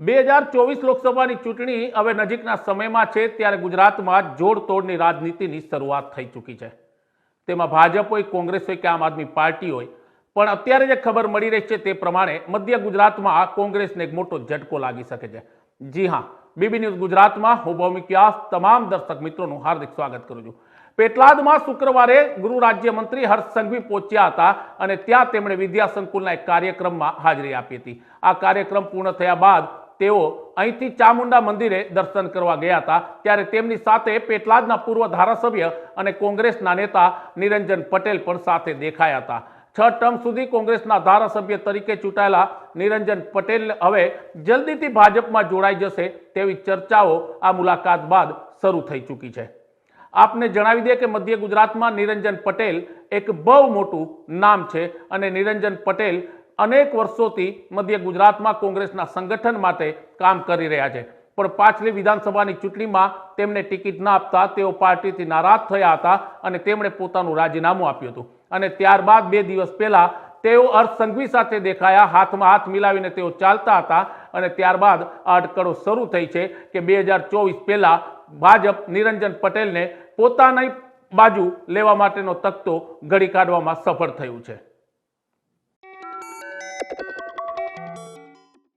બે હજાર ચોવીસ લોકસભાની ચૂંટણી હવે નજીકના સમયમાં છે, ત્યારે ગુજરાતમાં જોડતોડની રાજનીતિની શરૂઆત થઈ ચૂકી છે. તેમાં ભાજપ હોય, કોંગ્રેસ હોય કે આમ આદમી પાર્ટી હોય. પણ અત્યારે જે ખબર મળી રહી છે તે પ્રમાણે મધ્ય ગુજરાતમાં કોંગ્રેસને એક મોટો ઝટકો લાગી શકે છે. જી હા બીબી ન્યૂઝ ગુજરાતમાં હું ભૌમિક વ્યાસ, તમામ દર્શક મિત્રોનું હાર્દિક સ્વાગત કરું છું. પેટલાદમાં શુક્રવારે ગૃહ રાજ્યમંત્રી હર્ષ સંઘવી પહોંચ્યા હતા અને ત્યાં તેમણે વિદ્યા સંકુલના એક કાર્યક્રમમાં હાજરી આપી હતી. આ કાર્યક્રમ પૂર્ણ થયા બાદ તેઓ અહીંથી ચામુંડા મંદિરે દર્શન કરવા ગયા હતા. ત્યારે તેમની સાથે પેટલાદના પૂર્વ ધારાસભ્ય અને કોંગ્રેસના નેતા નિરંજન પટેલ પણ સાથે દેખાયા હતા. છ ટર્મ સુધી કોંગ્રેસના ધારાસભ્ય તરીકે ચૂંટાયેલા નિરંજન પટેલ હવે જલ્દીથી ભાજપમાં જોડાઈ જશે તેવી ચર્ચાઓ આ મુલાકાત બાદ શરૂ થઈ ચૂકી છે. આપને જણાવી દે કે મધ્ય ગુજરાતમાં નિરંજન પટેલ એક બહુ મોટું નામ છે અને નિરંજન પટેલ અનેક વર્ષોથી મધ્ય ગુજરાતમાં કોંગ્રેસના સંગઠન માટે કામ કરી રહ્યા છે. પણ પાછલી વિધાનસભાની ચૂંટણીમાં તેમને ટિકિટ ન આપતા તેઓ પાર્ટીથી નારાજ થયા હતા અને તેમણે પોતાનું રાજીનામું આપ્યું હતું. અને ત્યારબાદ બે દિવસ પહેલા તેઓ સંઘવી સાથે દેખાયા, હાથમાં હાથ મિલાવીને તેઓ ચાલતા હતા અને ત્યારબાદ આ અટકળો શરૂ થઈ છે કે બે હજાર ચોવીસ પહેલાં ભાજપ નિરંજન પટેલને પોતાની બાજુ લેવા માટેનો તકતો ઘડી કાઢવામાં સફળ થયું છે.